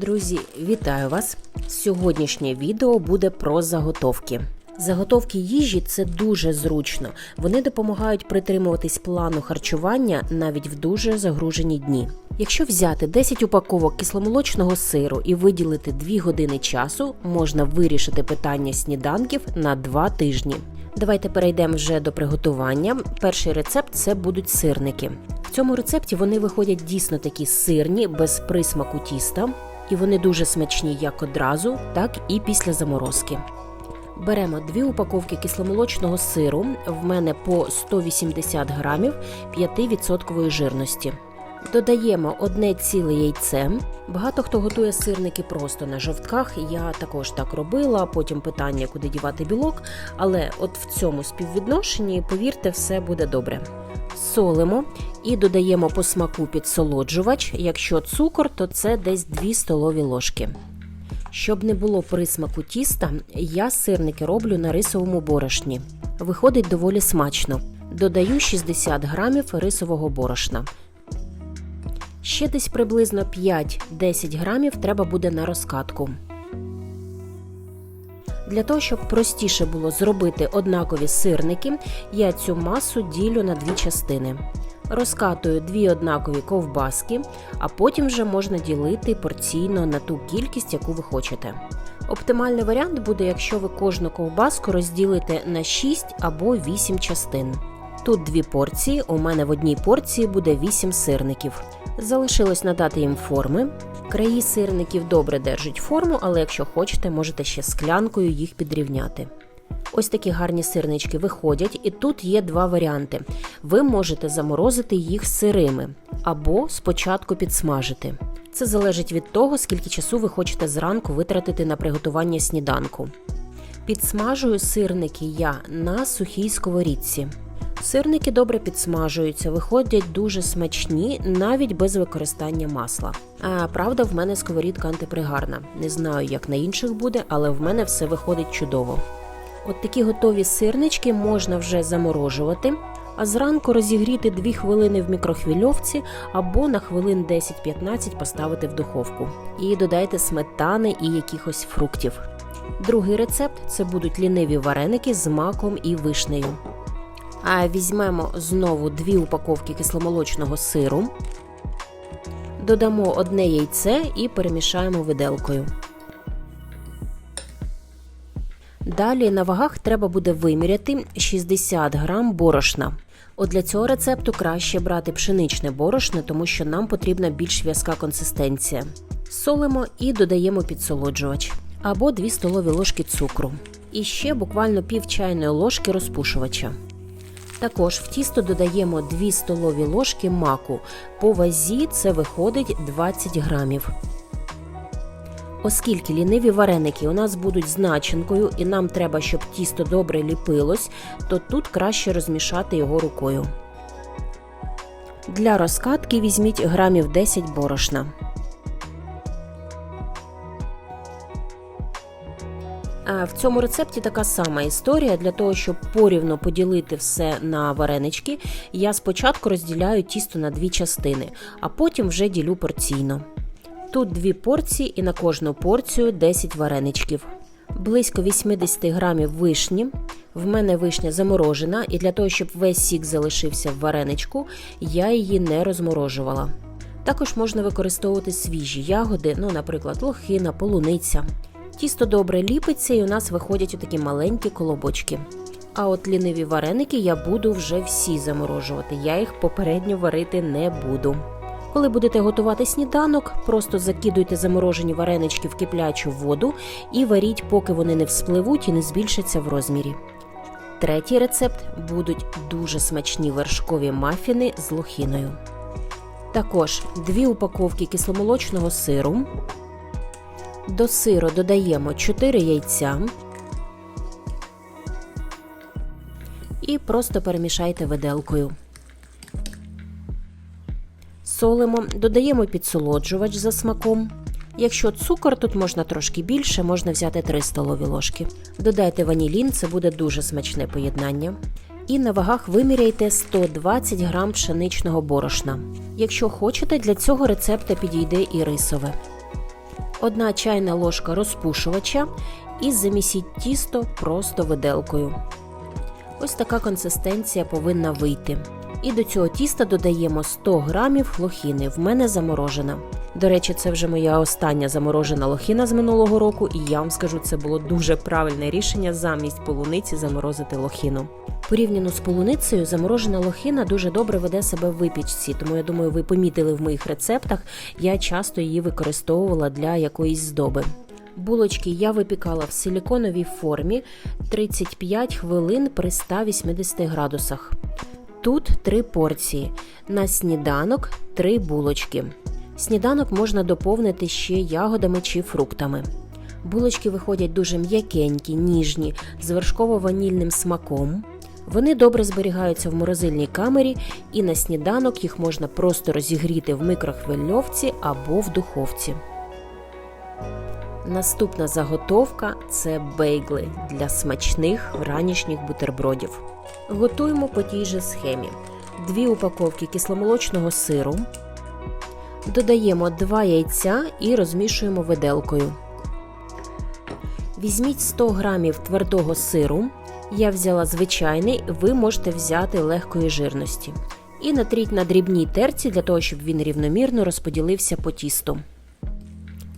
Друзі, вітаю вас! Сьогоднішнє відео буде про заготовки. Заготовки їжі це дуже зручно. Вони допомагають притримуватись плану харчування навіть в дуже загружені дні. Якщо взяти 10 упаковок кисломолочного сиру і виділити 2 години часу, можна вирішити питання сніданків на 2 тижні. Давайте перейдемо вже до приготування. Перший рецепт це будуть сирники. В цьому рецепті вони виходять дійсно такі сирні, без присмаку тіста, і вони дуже смачні як одразу, так і після заморозки. Беремо дві упаковки кисломолочного сиру. В мене по 180 грамів 5% жирності. Додаємо одне ціле яйце. Багато хто готує сирники просто на жовтках. Я також так робила. Потім питання, куди дівати білок. Але от в цьому співвідношенні, повірте, все буде добре. Солимо і додаємо по смаку підсолоджувач. Якщо цукор, то це десь 2 столові ложки. Щоб не було присмаку тіста, я сирники роблю на рисовому борошні. Виходить доволі смачно. Додаю 60 грамів рисового борошна. Ще десь приблизно 5-10 грамів треба буде на розкатку. Для того, щоб простіше було зробити однакові сирники, я цю масу ділю на дві частини. Розкатую дві однакові ковбаски, а потім вже можна ділити порційно на ту кількість, яку ви хочете. Оптимальний варіант буде, якщо ви кожну ковбаску розділите на 6 або 8 частин. Тут дві порції, у мене в одній порції буде 8 сирників. Залишилось надати їм форми. Краї сирників добре держать форму, але якщо хочете, можете ще склянкою їх підрівняти. Ось такі гарні сирнички виходять, і тут є два варіанти. Ви можете заморозити їх сирими або спочатку підсмажити. Це залежить від того, скільки часу ви хочете зранку витратити на приготування сніданку. Підсмажую сирники я на сухій сковорідці. Сирники добре підсмажуються, виходять дуже смачні, навіть без використання масла. А правда, в мене сковорідка антипригарна. Не знаю, як на інших буде, але в мене все виходить чудово. От такі готові сирнички можна вже заморожувати, а зранку розігріти 2 хвилини в мікрохвильовці або на хвилин 10-15 поставити в духовку. І додайте сметани і якихось фруктів. Другий рецепт це будуть ліниві вареники з маком і вишнею. Візьмемо знову дві упаковки кисломолочного сиру, додамо одне яйце і перемішаємо виделкою. Далі на вагах треба буде виміряти 60 грам борошна. От для цього рецепту краще брати пшеничне борошно, тому що нам потрібна більш в'язка консистенція. Солимо і додаємо підсолоджувач або 2 столові ложки цукру. І ще буквально пів чайної ложки розпушувача. Також в тісто додаємо 2 столові ложки маку. По вазі це виходить 20 грамів. Оскільки ліниві вареники у нас будуть з начинкою і нам треба, щоб тісто добре ліпилось, то тут краще розмішати його рукою. Для розкатки візьміть грамів 10 борошна. В цьому рецепті така сама історія. Для того, щоб порівно поділити все на варенички, я спочатку розділяю тісто на дві частини, а потім вже ділю порційно. Тут дві порції і на кожну порцію 10 вареничків. Близько 80 грамів вишні. В мене вишня заморожена, і для того, щоб весь сік залишився в вареничку, я її не розморожувала. Також можна використовувати свіжі ягоди, ну, наприклад, лохина, полуниця. Тісто добре ліпиться і у нас виходять отакі маленькі колобочки. А от ліниві вареники я буду вже всі заморожувати. Я їх попередньо варити не буду. Коли будете готувати сніданок, просто закидуйте заморожені варенички в киплячу воду і варіть, поки вони не вспливуть і не збільшаться в розмірі. Третій рецепт будуть дуже смачні вершкові мафіни з лохіною. Також дві упаковки кисломолочного сиру. До сиру додаємо 4 яйця і просто перемішайте виделкою. Солимо, додаємо підсолоджувач за смаком. Якщо цукор, тут можна трошки більше, можна взяти 3 столові ложки. Додайте ванілін, це буде дуже смачне поєднання. І на вагах виміряйте 120 грам пшеничного борошна. Якщо хочете, для цього рецепта підійде і рисове. 1 чайна ложка розпушувача і замісіть тісто просто виделкою. Ось така консистенція повинна вийти. І до цього тіста додаємо 100 грамів лохіни. В мене заморожена. До речі, це вже моя остання заморожена лохіна з минулого року, і я вам скажу, це було дуже правильне рішення замість полуниці заморозити лохіну. Порівняно з полуницею, заморожена лохина дуже добре веде себе в випічці, тому я думаю, ви помітили в моїх рецептах, я часто її використовувала для якоїсь здоби. Булочки я випікала в силіконовій формі 35 хвилин при 180 градусах. Тут три порції. На сніданок три булочки. Сніданок можна доповнити ще ягодами чи фруктами. Булочки виходять дуже м'якенькі, ніжні, з вершково-ванільним смаком. Вони добре зберігаються в морозильній камері, і на сніданок їх можна просто розігріти в микрохвильовці або в духовці. Наступна заготовка це бейгли для смачних ранішніх бутербродів. Готуємо по тій же схемі: дві упаковки кисломолочного сиру, додаємо 2 яйця і розмішуємо виделкою. Візьміть 100 грамів твердого сиру. Я взяла звичайний, ви можете взяти легкої жирності. І натріть на дрібній терці для того, щоб він рівномірно розподілився по тісту.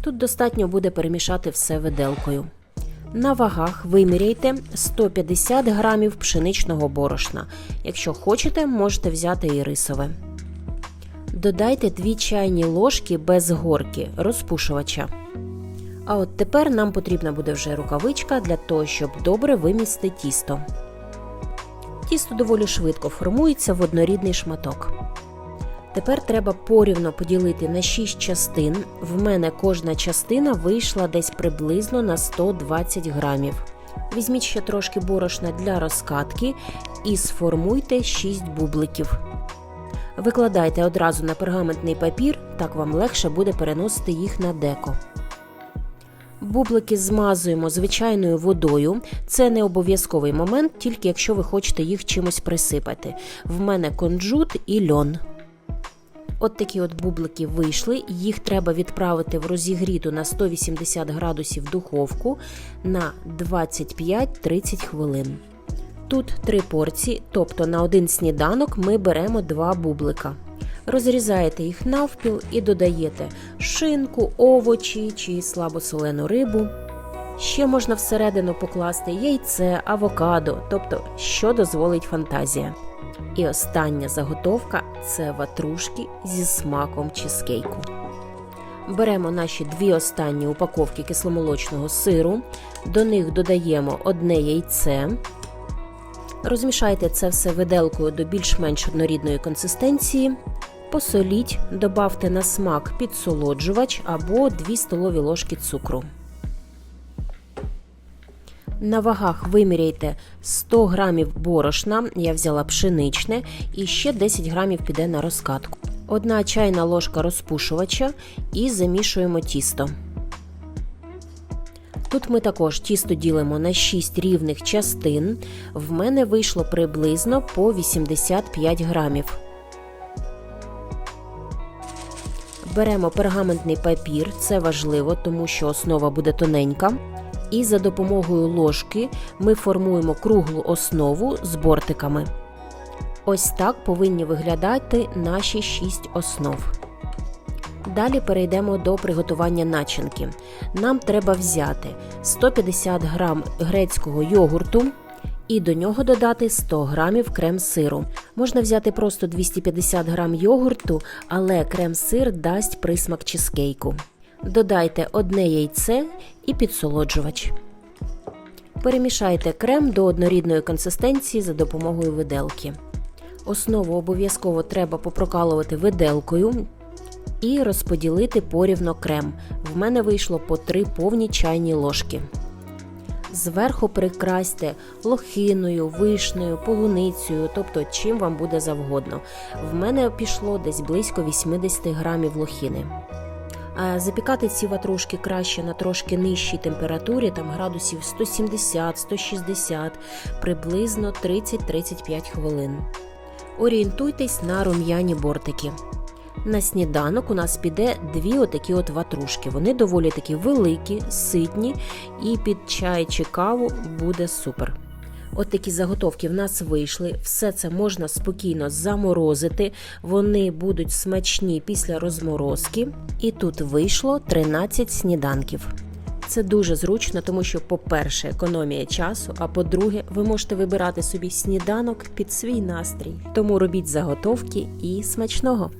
Тут достатньо буде перемішати все виделкою. На вагах виміряйте 150 грамів пшеничного борошна. Якщо хочете, можете взяти і рисове. Додайте 2 чайні ложки без горки розпушувача. А от тепер нам потрібна буде вже рукавичка для того, щоб добре вимісти тісто. Тісто доволі швидко формується в однорідний шматок. Тепер треба порівно поділити на 6 частин. В мене кожна частина вийшла десь приблизно на 120 грамів. Візьміть ще трошки борошна для розкатки і сформуйте 6 бубликів. Викладайте одразу на пергаментний папір, так вам легше буде переносити їх на деко. Бублики змазуємо звичайною водою. Це не обов'язковий момент, тільки якщо ви хочете їх чимось присипати. В мене кунжут і льон. От такі от бублики вийшли, їх треба відправити в розігріту на 180 градусів духовку на 25-30 хвилин. Тут три порції, тобто на один сніданок ми беремо два бублика. Розрізаєте їх навпіл і додаєте шинку, овочі чи слабосолену рибу. Ще можна всередину покласти яйце, авокадо, тобто що дозволить фантазія. І остання заготовка це ватрушки зі смаком чизкейку. Беремо наші дві останні упаковки кисломолочного сиру, до них додаємо одне яйце. Розмішайте це все виделкою до більш-менш однорідної консистенції. Посоліть, добавте на смак підсолоджувач або 2 столові ложки цукру. На вагах виміряйте 100 грамів борошна, я взяла пшеничне, і ще 10 грамів піде на розкатку. Одна чайна ложка розпушувача і замішуємо тісто. Тут ми також тісто ділимо на 6 рівних частин. В мене вийшло приблизно по 85 грамів. Беремо пергаментний папір, це важливо, тому що основа буде тоненька. І за допомогою ложки ми формуємо круглу основу з бортиками. Ось так повинні виглядати наші 6 основ. Далі перейдемо до приготування начинки. Нам треба взяти 150 г грецького йогурту і до нього додати 100 г крем-сиру. Можна взяти просто 250 г йогурту, але крем-сир дасть присмак чизкейку. Додайте одне яйце і підсолоджувач. Перемішайте крем до однорідної консистенції за допомогою виделки. Основу обов'язково треба попрокалувати виделкою і розподілити порівно крем. В мене вийшло по 3 повні чайні ложки. Зверху прикрасьте лохиною, вишнею, полуницею, тобто чим вам буде завгодно. В мене пішло десь близько 80 грамів лохини. Запікати ці ватрушки краще на трошки нижчій температурі, там градусів 170-160, приблизно 30-35 хвилин. Орієнтуйтесь на рум'яні бортики. На сніданок у нас піде дві отакі от ватрушки. Вони доволі такі великі, ситні, і під чай чи каву буде супер. От такі заготовки в нас вийшли. Все це можна спокійно заморозити. Вони будуть смачні після розморозки. І тут вийшло 13 сніданків. Це дуже зручно, тому що, по-перше, економія часу, а по-друге, ви можете вибирати собі сніданок під свій настрій. Тому робіть заготовки і смачного!